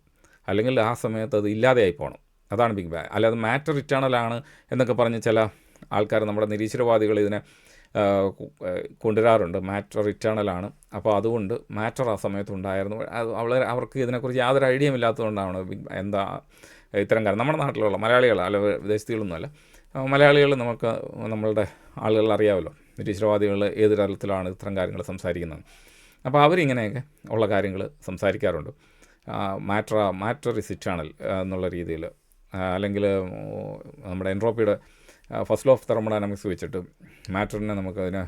അല്ലെങ്കിൽ ആ സമയത്ത് അത് ഇല്ലാതെയായി പോകണം അതാണ് ബിഗ് ബാങ് അല്ലാതെ മാറ്റർ ഇറ്റേണലാണ് എന്നൊക്കെ പറഞ്ഞ് ചില ആൾക്കാർ നമ്മുടെ നിരീശ്വരവാദികൾ ഇതിനെ കൊണ്ടുവരാറുണ്ട്. മാറ്റർ ഇറ്റേണലാണ് അപ്പോൾ അതുകൊണ്ട് മാറ്റർ ആ സമയത്ത് ഉണ്ടായിരുന്നു. അത് വളരെ അവർക്ക് ഇതിനെക്കുറിച്ച് യാതൊരു ഐഡിയയും ഇല്ലാത്തതുകൊണ്ടാണ് എന്താ ഇത്തരം കാര്യം? നമ്മുടെ നാട്ടിലുള്ള മലയാളികൾ അല്ല വിദേശത്തികളൊന്നുമല്ല മലയാളികൾ നമുക്ക് നമ്മളുടെ ആളുകൾ അറിയാമല്ലോ നിരീശ്വരവാദികൾ ഏത് തരത്തിലാണ് ഇത്തരം കാര്യങ്ങൾ സംസാരിക്കുന്നത്. അപ്പോൾ അവരിങ്ങനെയൊക്കെ ഉള്ള കാര്യങ്ങൾ സംസാരിക്കാറുണ്ട്. മാറ്റർ മാറ്റർ ഇസ് ഇറ്റേണൽ എന്നുള്ള രീതിയിൽ. അല്ലെങ്കിൽ നമ്മുടെ എൻട്രോപ്പിയുടെ ഫസ്റ്റ് ലോ ഓഫ് തെർമോഡൈനാമിക്സ് വെച്ചിട്ട് മാറ്ററിനെ നമുക്കതിനെ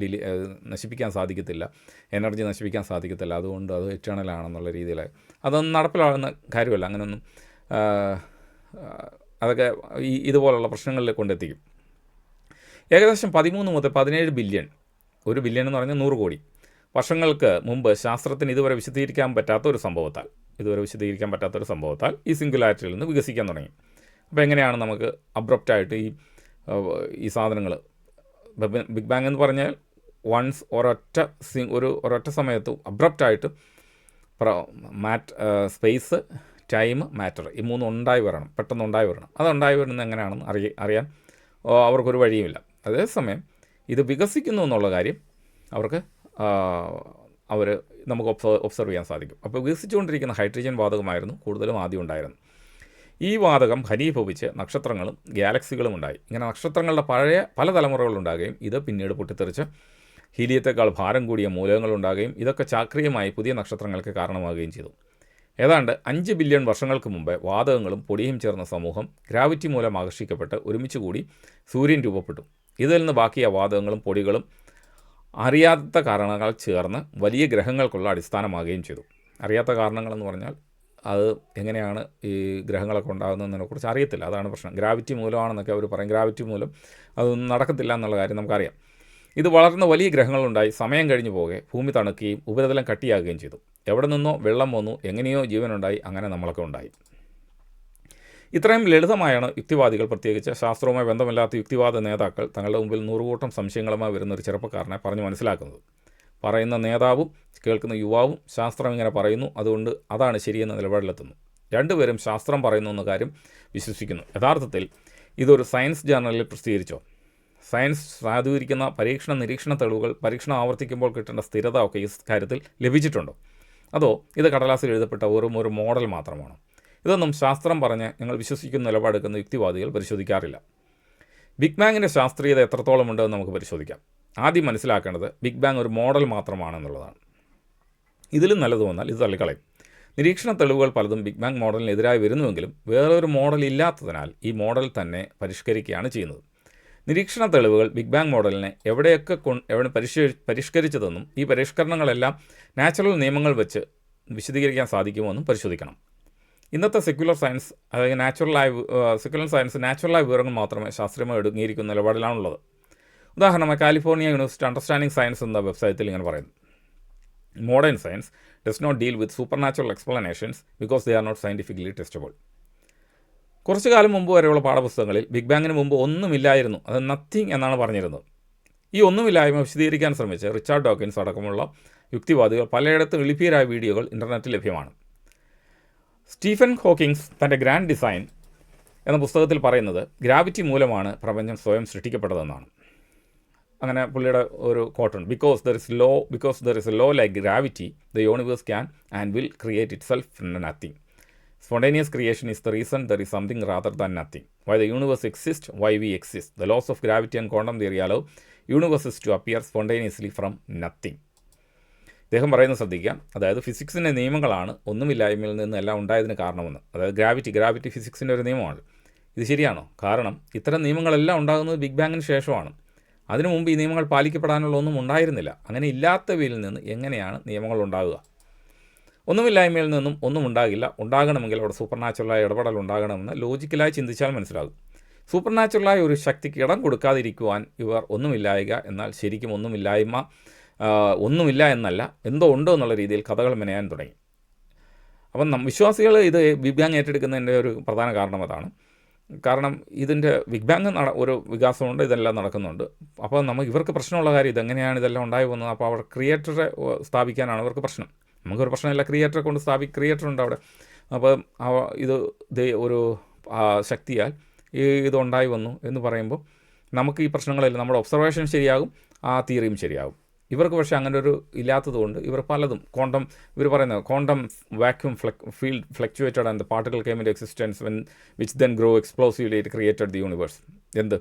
ഡിലി നശിപ്പിക്കാൻ സാധിക്കത്തില്ല. എനർജി നശിപ്പിക്കാൻ സാധിക്കത്തില്ല. അതുകൊണ്ട് അത് ഇറ്റേണൽ ആണെന്നുള്ള രീതിയിൽ. അതൊന്നും നടപ്പിലാകുന്ന കാര്യമല്ല. അങ്ങനെയൊന്നും അതൊക്കെ ഈ ഇതുപോലുള്ള പ്രശ്നങ്ങളിൽ കൊണ്ടെത്തിക്കും. ഏകദേശം പതിമൂന്ന് മുതൽ പതിനേഴ് ബില്യൺ. ഒരു ബില്യൺ എന്ന് പറഞ്ഞാൽ നൂറ് കോടി. വർഷങ്ങൾക്ക് മുമ്പ് ശാസ്ത്രത്തിന് ഇതുവരെ വിശദീകരിക്കാൻ പറ്റാത്ത ഒരു സംഭവത്താൽ ഇതുവരെ വിശദീകരിക്കാൻ പറ്റാത്ത ഒരു സംഭവത്താൽ ഈ സിംഗുലാരിറ്റിയിൽ നിന്ന് വികസിക്കാൻ തുടങ്ങി. അപ്പോൾ എങ്ങനെയാണ് നമുക്ക് അബ്രപ്റ്റായിട്ട് ഈ ഈ സാധനങ്ങൾ ബിഗ് ബാങ് എന്ന് പറഞ്ഞാൽ വൺസ് ഒരൊറ്റ സി ഒരു ഒരൊറ്റ സമയത്ത് അബ്രപ്റ്റായിട്ട് മാറ്റ് സ്പേസ് ടൈം മാറ്റർ ഈ മൂന്നും ഉണ്ടായി വരണം പെട്ടെന്ന് ഉണ്ടായി വരണം. അത് ഉണ്ടായി വരുന്നത് എങ്ങനെയാണെന്ന് അറിയ അറിയാൻ അവർക്കൊരു വഴിയുമില്ല. അതേസമയം ഇത് വികസിക്കുന്നു എന്നുള്ള കാര്യം അവർക്ക് അവർ നമുക്ക് ഒബ്സർവ് ചെയ്യാൻ സാധിക്കും. അപ്പോൾ വികസിച്ചുകൊണ്ടിരിക്കുന്ന ഹൈഡ്രജൻ വാതകമായിരുന്നു കൂടുതലും ആദ്യം ഉണ്ടായിരുന്നത്. ഈ വാതകം ഘനീഭവിച്ച് നക്ഷത്രങ്ങളും ഗാലക്സികളും ഉണ്ടായി. ഇങ്ങനെ നക്ഷത്രങ്ങളുടെ പഴയ പല തലമുറകളുണ്ടാകുകയും ഇത് പിന്നീട് പൊട്ടിത്തെറിച്ച് ഹീലിയത്തേക്കാൾ ഭാരം കൂടിയ മൂലകങ്ങളുണ്ടാകുകയും ഇതൊക്കെ ചാക്രിയമായി പുതിയ നക്ഷത്രങ്ങൾക്ക് കാരണമാകുകയും ചെയ്തു. ഏതാണ്ട് അഞ്ച് ബില്യൺ വർഷങ്ങൾക്ക് മുമ്പ് വാതകങ്ങളും പൊടിയും ചേർന്ന സമൂഹം ഗ്രാവിറ്റി മൂലം ആകർഷിക്കപ്പെട്ട് ഒരുമിച്ച് കൂടി സൂര്യൻ രൂപപ്പെട്ടു. ഇതിൽ നിന്ന് ബാക്കിയ വാതകങ്ങളും പൊടികളും അറിയാത്ത കാരണങ്ങൾ ചേർന്ന് വലിയ ഗ്രഹങ്ങൾക്കുള്ള അടിസ്ഥാനമാകുകയും ചെയ്തു. അറിയാത്ത കാരണങ്ങളെന്ന് പറഞ്ഞാൽ അത് എങ്ങനെയാണ് ഈ ഗ്രഹങ്ങളൊക്കെ ഉണ്ടാകുന്നതിനെക്കുറിച്ച് അറിയത്തില്ല. അതാണ് പ്രശ്നം. ഗ്രാവിറ്റി മൂലമാണെന്നൊക്കെ അവർ പറയും. ഗ്രാവിറ്റി മൂലം അതൊന്നും നടക്കത്തില്ല എന്നുള്ള കാര്യം നമുക്കറിയാം. ഇത് വളർന്ന വലിയ ഗ്രഹങ്ങളുണ്ടായി. സമയം കഴിഞ്ഞു പോകെ. ഭൂമി തണുക്കുകയും ഉപരിതലം കട്ടിയാകുകയും ചെയ്തു. എവിടെ നിന്നോ വെള്ളം വന്നു. എങ്ങനെയോ ജീവനുണ്ടായി. അങ്ങനെ നമ്മളൊക്കെ ഉണ്ടായി. ഇത്രയും ലളിതമായാണ് യുക്തിവാദികൾ പ്രത്യേകിച്ച് ശാസ്ത്രവുമായി ബന്ധമില്ലാത്ത യുക്തിവാദ നേതാക്കൾ തങ്ങളുടെ മുമ്പിൽ നൂറുകൂട്ടം സംശയങ്ങളുമായി വരുന്ന ഒരു ചെറുപ്പക്കാരനെ പറഞ്ഞു മനസ്സിലാക്കുന്നത്. പറയുന്ന നേതാവും കേൾക്കുന്ന യുവാവും ശാസ്ത്രം ഇങ്ങനെ പറയുന്നു അതുകൊണ്ട് അതാണ് ശരിയെന്ന നിലപാടിലെത്തുന്നു. രണ്ടുപേരും ശാസ്ത്രം പറയുന്നു എന്ന കാര്യം വിശ്വസിക്കുന്നു. യഥാർത്ഥത്തിൽ ഇതൊരു സയൻസ് ജേർണലിൽ പ്രസിദ്ധീകരിച്ചോ? സയൻസ് സാധൂകരിക്കുന്ന പരീക്ഷണ നിരീക്ഷണ തെളിവുകൾ പരീക്ഷണം ആവർത്തിക്കുമ്പോൾ കിട്ടേണ്ട സ്ഥിരത ഒക്കെ ഈ കാര്യത്തിൽ ലഭിച്ചിട്ടുണ്ടോ? അതോ ഇത് കടലാസിൽ എഴുതപ്പെട്ട വെറും ഒരു മോഡൽ മാത്രമാണോ? ഇതൊന്നും ശാസ്ത്രം പറഞ്ഞ് ഞങ്ങൾ വിശ്വസിക്കുന്ന നിലപാടെടുക്കുന്ന യുക്തിവാദികൾ പരിശോധിക്കാറില്ല. ബിഗ് ബാങ്ങിന്റെ ശാസ്ത്രീയത എത്രത്തോളം ഉണ്ടെന്ന് നമുക്ക് പരിശോധിക്കാം. ആദ്യം മനസ്സിലാക്കേണ്ടത് ബിഗ് ബാങ് ഒരു മോഡൽ മാത്രമാണെന്നുള്ളതാണ്. ഇതിലും നല്ലത് വന്നാൽ ഇത് തള്ളിക്കളയും. നിരീക്ഷണ തെളിവുകൾ പലതും ബിഗ് ബാങ് മോഡലിനെതിരായി വരുന്നുവെങ്കിലും വേറൊരു മോഡൽ ഇല്ലാത്തതിനാൽ ഈ മോഡൽ തന്നെ പരിഷ്കരിക്കുകയാണ് ചെയ്യുന്നത്. നിരീക്ഷണ തെളിവുകൾ ബിഗ് ബാങ് മോഡലിനെ എവിടെയൊക്കെ കൊ എവിടെ പരിഷ്ക പരിഷ്കരിച്ചതെന്നും ഈ പരിഷ്കരണങ്ങളെല്ലാം നാച്ചുറൽ നിയമങ്ങൾ വെച്ച് വിശദീകരിക്കാൻ സാധിക്കുമോ എന്നും പരിശോധിക്കണം. ഇന്നത്തെ സെക്യുലർ സയൻസ് അതായത് നാച്ചുറലായ സെക്യുലർ സയൻസ് നാച്ചുറലായ വിവരങ്ങൾ മാത്രമേ ശാസ്ത്രീയമായി എടുങ്ങിയിരിക്കുന്ന നിലപാടിലാണുള്ളത്. ഉദാഹരണമായി കാലിഫോർണിയ യൂണിവേഴ്സിറ്റി അണ്ടർസ്റ്റാൻഡിംഗ് സയൻസ് എന്ന വെബ്സൈറ്റിൽ ഇങ്ങനെ പറയുന്നു. Modern science does not deal with supernatural explanations because they are not scientifically testable കുറച്ചു കാലം മുമ്പ് വരെയുള്ള പാഠപുസ്തകങ്ങളിൽ ബിഗ് ബാങ്ങിന് മുമ്പ് ഒന്നുമില്ലായിരുന്നു. അത് നത്തിങ് എന്നാണ് പറഞ്ഞിരുന്നത്. ഈ ഒന്നുമില്ലായ്മ വിശദീകരിക്കാൻ ശ്രമിച്ച് റിച്ചാർഡ് ഡോക്കിൻസ് അടക്കമുള്ള യുക്തിവാദികൾ പലയിടത്തും എളുപ്പിയരായ വീഡിയോകൾ ഇന്റർനെറ്റിൽ ലഭ്യമാണ്. സ്റ്റീഫൻ ഹോക്കിങ്സ് തന്റെ ഗ്രാൻഡ് ഡിസൈൻ എന്ന പുസ്തകത്തിൽ പറയുന്നത് ഗ്രാവിറ്റി മൂലമാണ് പ്രപഞ്ചം സ്വയം സൃഷ്ടിക്കപ്പെട്ടതെന്നാണ്. അങ്ങനെ പുള്ളിയുടെ ഒരു cotton because there is law because there is law like gravity the universe can and will create itself from and nothing spontaneous creation is the reason there is something rather than nothing why the universe exist why we exist the laws of gravity and quantum തിയറിയാലോ universe is to appear spontaneously from nothing അദ്ദേഹം പറയുന്നത് ശ്രദ്ധിക്കാം അതായത് ഫിസിക്സിന്റെ നിയമങ്ങളാണ് ഒന്നുമില്ലായ്മയിൽ നിന്ന് എല്ലാം ഉണ്ടായതിന് കാരണമെന്ന്. അതായത് ഗ്രാവിറ്റി ഗ്രാവിറ്റി ഫിസിക്സിന്റെ ഒരു നിയമമാണ്. ഇത് ശരിയാണോ? കാരണം ഇത്തരം നിയമങ്ങളെല്ലാം ഉണ്ടാകുന്നത് ബിഗ് ബാങ്ങിന് ശേഷമാണ്. അതിനു മുമ്പ് ഈ നിയമങ്ങൾ പാലിക്കപ്പെടാനുള്ള ഒന്നും ഉണ്ടായിരുന്നില്ല. അങ്ങനെ ഇല്ലാത്തവയിൽ നിന്ന് എങ്ങനെയാണ് നിയമങ്ങൾ ഉണ്ടാകുക? ഒന്നുമില്ലായ്മയിൽ നിന്നും ഒന്നും ഉണ്ടാകില്ല. ഉണ്ടാകണമെങ്കിൽ അവിടെ സൂപ്പർ നാച്ചുറലായ ഇടപെടൽ ഉണ്ടാകണമെന്ന് ലോജിക്കലായി ചിന്തിച്ചാൽ മനസ്സിലാകും. സൂപ്പർ നാച്ചുറലായ ഒരു ശക്തിക്ക് ഇടം കൊടുക്കാതിരിക്കുവാൻ ഇവർ ഒന്നുമില്ലായക എന്നാൽ ശരിക്കും ഒന്നുമില്ലായ്മ ഒന്നുമില്ല എന്നല്ല എന്തോ ഉണ്ടോ എന്നുള്ള രീതിയിൽ കഥകൾ മെനയാൻ തുടങ്ങി. അപ്പം വിശ്വാസികൾ ഇത് ബിഗ് ബാങ് ഏറ്റെടുക്കുന്നതിന്റെ ഒരു പ്രധാന കാരണം അതാണ്. കാരണം ഇതിന്റെ ബിഗ് ബാങ് നട ഒരു വികാസമുണ്ട് ഇതെല്ലാം നടക്കുന്നുണ്ട്. അപ്പോൾ നമുക്ക് ഇവർക്ക് പ്രശ്നമുള്ള കാര്യം ഇതെങ്ങനെയാണ് ഇതെല്ലാം ഉണ്ടായി വന്നത് അപ്പോൾ അവർ ക്രിയേറ്ററെ സ്ഥാപിക്കാനാണ് ഇവർക്ക് പ്രശ്നം. നമുക്കൊരു പ്രശ്നമില്ല ക്രിയേറ്ററെ കൊണ്ട് സ്ഥാപി ക്രിയേറ്റർ ഉണ്ട് അവിടെ. അപ്പോൾ ഇത് ഒരു ശക്തിയാൽ ഈ ഇതുണ്ടായി വന്നു എന്ന് പറയുമ്പോൾ നമുക്ക് ഈ പ്രശ്നങ്ങളെല്ലാം നമ്മുടെ ഒബ്സർവേഷൻ ശരിയാകും ആ തിയറിയും ശരിയാകും. ഇവർക്ക് പക്ഷേ അങ്ങനെ ഒരു ഇല്ലാത്തതുകൊണ്ട് ഇവർ പലതും ക്വാണ്ടം ഇവർ പറയുന്നത് quantum vacuum ഫ്ലക് field fluctuated and the particle came existence when which then grow explosively it created the universe എന്ത്?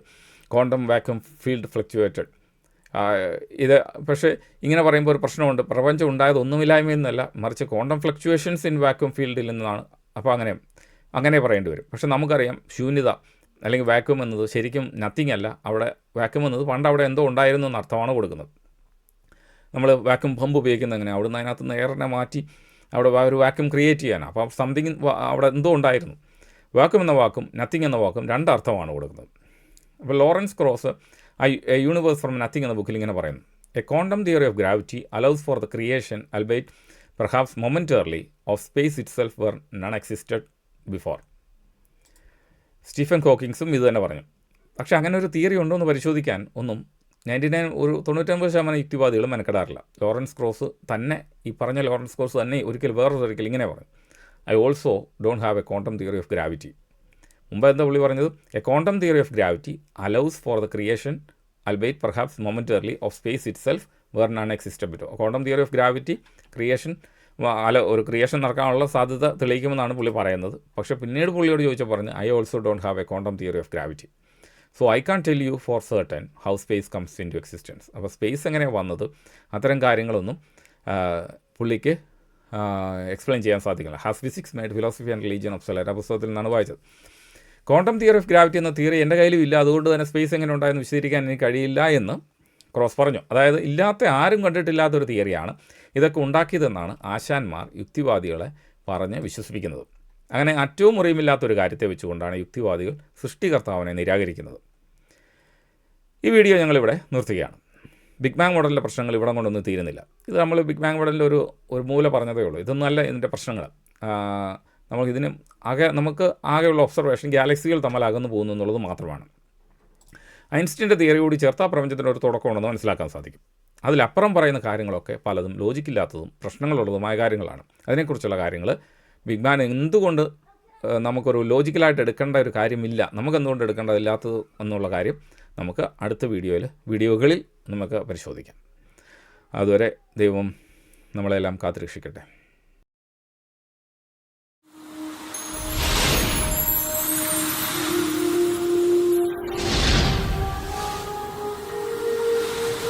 ക്വാണ്ടം വാക്യൂം ഫീൽഡ് ഫ്ലക്ച്വേറ്റഡ് ഇത് പക്ഷേ ഇങ്ങനെ പറയുമ്പോൾ ഒരു പ്രശ്നമുണ്ട്. പ്രപഞ്ചം ഉണ്ടായത് ഒന്നുമില്ലായ്മയിൽ നിന്നല്ല മറിച്ച് ക്വാണ്ടം ഫ്ലക്ച്വേഷൻസ് ഇൻ വാക്യൂം ഫീൽഡിൽ നിന്നാണ്. അപ്പോൾ അങ്ങനെ അങ്ങനെ പറയേണ്ടി വരും. പക്ഷേ നമുക്കറിയാം ശൂന്യത അല്ലെങ്കിൽ വാക്യൂം എന്നത് ശരിക്കും നത്തിങ് അല്ല. അവിടെ വാക്യൂം എന്നത് പണ്ട് അവിടെ എന്തോ ഉണ്ടായിരുന്നു എന്ന അർത്ഥമാണ് കൊടുക്കുന്നത്. നമ്മൾ വാക്യൂം പമ്പ് ഉപയോഗിക്കുന്നത് എങ്ങനെ അവിടുന്ന് അതിനകത്ത് നിന്ന് മാറ്റി അവിടെ ഒരു വാക്യൂം ക്രിയേറ്റ് ചെയ്യാനാണ് അപ്പോൾ സംതിങ് അവിടെ എന്തോ ഉണ്ടായിരുന്നു. വാക്യൂം എന്ന വാക്കും നത്തിങ് എന്ന വാക്കും രണ്ടർത്ഥമാണ് കൊടുക്കുന്നത്. അപ്പോൾ Lawrence Krauss I a universe from nothing എന്ന ബുക്കിൽ ഇങ്ങനെ പറയുന്നു. A quantum theory of gravity allows for the creation albeit perhaps momentarily of space itself where none existed before Stephen കോക്കിങ്സും ഇത് തന്നെ പറഞ്ഞു. പക്ഷേ അങ്ങനെ ഒരു തിയറി ഉണ്ടോ എന്ന് പരിശോധിക്കാൻ ഒന്നും നയന്റി നയൻ ഒരു തൊണ്ണൂറ്റൊമ്പത് ശതമാനം യുക്തിവാദികളും മെനക്കെടാറില്ല. ലോറൻസ് ക്രോസ് തന്നെ ഈ പറഞ്ഞ ലോറൻസ് ക്രോസ് തന്നെ ഒരിക്കൽ വേറൊരു ഒരിക്കൽ ഇങ്ങനെ പറയും. I also don't have a quantum theory of gravity മുമ്പ് എന്താ പുള്ളി പറഞ്ഞത്? A quantum theory of gravity allows for the creation albeit perhaps momentarily of space itself where none എക്സിസ്റ്റബിറ്റോ quantum theory of gravity creation അല ഒരു creation നടക്കാനുള്ള സാധ്യത തെളിയിക്കുമെന്നാണ് പുള്ളി പറയുന്നത്. പക്ഷേ പിന്നീട് പുള്ളിയോട് ചോദിച്ചാൽ പറഞ്ഞു I also don't have a quantum theory of gravity so I can't tell you for certain how space comes into existence അപ്പോൾ സ്പേസ് എങ്ങനെയാണ് വന്നത്? അത്തരം കാര്യങ്ങളൊന്നും പുള്ളിക്ക് എക്സ്പ്ലെയിൻ ചെയ്യാൻ സാധിക്കില്ല. Has physics made philosophy and religion obsolete ആ പുസ്തകത്തിൽ നിന്നാണ് വായിച്ചത്. ക്വാണ്ടം തിയറി ഓഫ് ഗ്രാവിറ്റി എന്ന തിയറി എന്റെ കയ്യിലും ഇല്ല. അതുകൊണ്ട് തന്നെ സ്പേസ് എങ്ങനെ ഉണ്ടായെന്ന് വിശദീകരിക്കാൻ എനിക്ക് കഴിയില്ല എന്ന് ക്രോസ് പറഞ്ഞു. അതായത് ഇല്ലാത്ത ആരും കണ്ടിട്ടില്ലാത്തൊരു തിയറിയാണ് ഇതൊക്കെ ഉണ്ടാക്കിയതെന്നാണ് ആശാന്മാർ യുക്തിവാദികളെ പറഞ്ഞ് വിശ്വസിപ്പിക്കുന്നത്. അങ്ങനെ അറ്റവും മുറിയുമില്ലാത്തൊരു കാര്യത്തെ വെച്ചുകൊണ്ടാണ് യുക്തിവാദികൾ സൃഷ്ടികർത്താവിനെ നിരാകരിക്കുന്നത്. ഈ വീഡിയോ ഞങ്ങളിവിടെ നിർത്തുകയാണ്. ബിഗ് ബാങ് മോഡലിന്റെ പ്രശ്നങ്ങൾ ഇവിടെ കൊണ്ടൊന്നും തീരുന്നില്ല. ഇത് നമ്മൾ ബിഗ് ബാങ് മോഡലിന്റെ ഒരു ഒരു മൂല പറഞ്ഞതേ ഉള്ളൂ. ഇതൊന്നുമല്ല ഇതിന്റെ പ്രശ്നങ്ങൾ നമുക്കിതിന് ആകെ നമുക്ക് ആകെയുള്ള ഒബ്സർവേഷൻ ഗാലക്സികൾ തമ്മിൽ അകന്നു പോകുന്നു എന്നുള്ളത് മാത്രമാണ്. ഐൻസ്റ്റീന്റെ തിയറി കൂടി ചേർത്താൽ പ്രപഞ്ചത്തിന്റെ ഒരു തുടക്കമുണ്ടെന്ന് മനസ്സിലാക്കാൻ സാധിക്കും. അതിലപ്പുറം പറയുന്ന കാര്യങ്ങളൊക്കെ പലതും ലോജിക്കില്ലാത്തതും പ്രശ്നങ്ങളുള്ളതുമായ കാര്യങ്ങളാണ്. അതിനെക്കുറിച്ചുള്ള കാര്യങ്ങൾ ബിഗ് ബാൻ എന്തുകൊണ്ട് നമുക്കൊരു ലോജിക്കലായിട്ട് എടുക്കേണ്ട ഒരു കാര്യമില്ല. നമുക്ക് എന്തുകൊണ്ട് എടുക്കേണ്ടതില്ലാത്തത് എന്നുള്ള കാര്യം നമുക്ക് അടുത്ത വീഡിയോയിൽ വീഡിയോകളിൽ നമുക്ക് പരിശോധിക്കാം. അതുവരെ ദൈവം നമ്മളെല്ലാം കാത്തുരക്ഷിക്കട്ടെ.